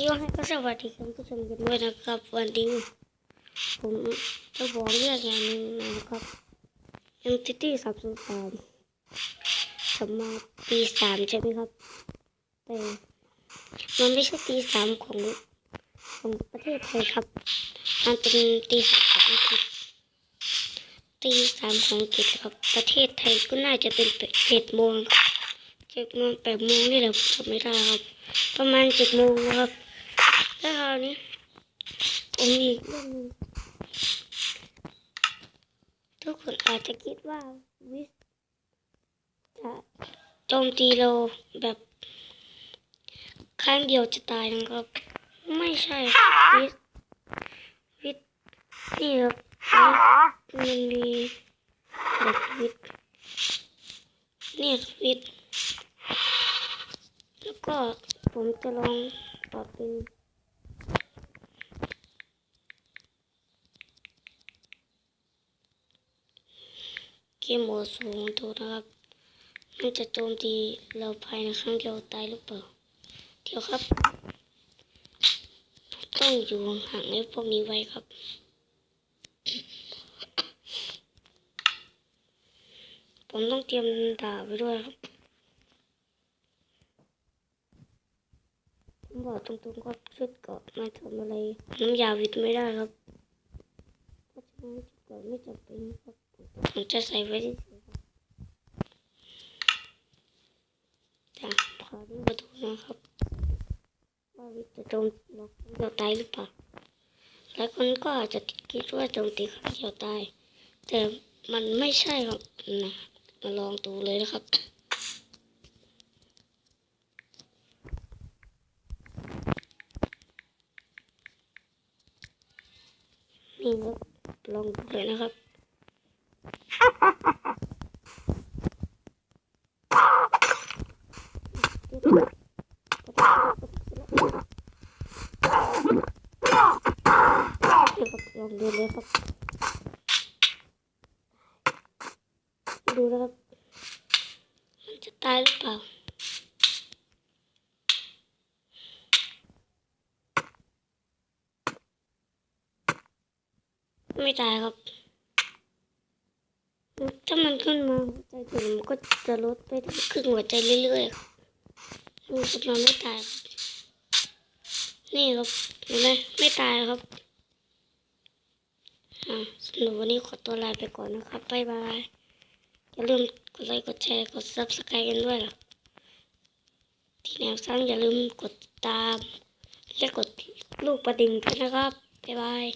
โยให้ก็สวัสดีคุณผู้ชมกันด้วยนะครับวันนี้ผมจะบอกเรื่องอย่างหนึงนะครับ MTT สามศูนย์สามสมมาปีสามใช่ไหมครับแต่มันไม่ใช่ปีสามของของประเทศไทยครับมันเป็นตีสามของอังกฤษตีสามของอังกฤษครับ ประเทศไทยก็น่าจะเป็นเจ็ดโมงเจ็ดโมงแปดโมงนี่แหละผมจำไม่ได้ครับ ประมาณเจ็ดโมงครับ แล้วคราวนี้ผมมีอีกเรื่องหนึงทุกคนอาจจะคิดว่าวิสจะโจมตีเราแบบครั้งเดียวจะตายนะครับ ไม่ใช่ครับวิสวิสนี่ครับวิสมันมีแบบวิสนี่ครับวิสแล้วก็ผมจะลองปรับเป็น เกมโหมดสูงดูนะครับมันจะโจมตีเราภายในครั้งเดียวตายหรือเปล่าเดี๋ยวครับ ต้องอยู่ห่างไอ้พวกนี้ไว้ครับผมต้องเตรียมดาบไว้ด้วยครับผมบอกตรงๆก็ชุดเกาะมาทำอะไร น้ำยาวิดไม่ได้ครับเพราะฉะนั้น ไม่จำเป็นครับผมจะใส่ไว้ที่เฉยๆครับแต่พอดูประตูนะครับว่าวิจะโจมเราเราตายหรือเปล่าหลายคนก็อาจจะคิดว่าโจมตีครั้งเดียวตาย แต่มันไม่ใช่ครับนะมาลองดูเลยนะครับนี่ครับ ลองดูเลยนะครับ ลองดูเลยครับ ดูนะครับ มันจะตายหรือเปล่า ไม่ตายครับ ถ้ามันขึ้นมาหัวใจถึงมันก็จะลดไปถึงครึ่งหัวใจเรื่อยๆครับนี่ครับมันไม่ตายครับนี่ครับเห็นไหมไม่ตายครับอ่าสำหรับวันนี้ขอตัวลาไปก่อนนะครับบ๊ายบายอย่าลืมกดไลค์กดแชร์กด subscribe กันด้วยล่ะที่แนวซ้ำอย่าลืมกดติดตาม และกดลูกประดิ่งด้วยนะครับบ๊ายบาย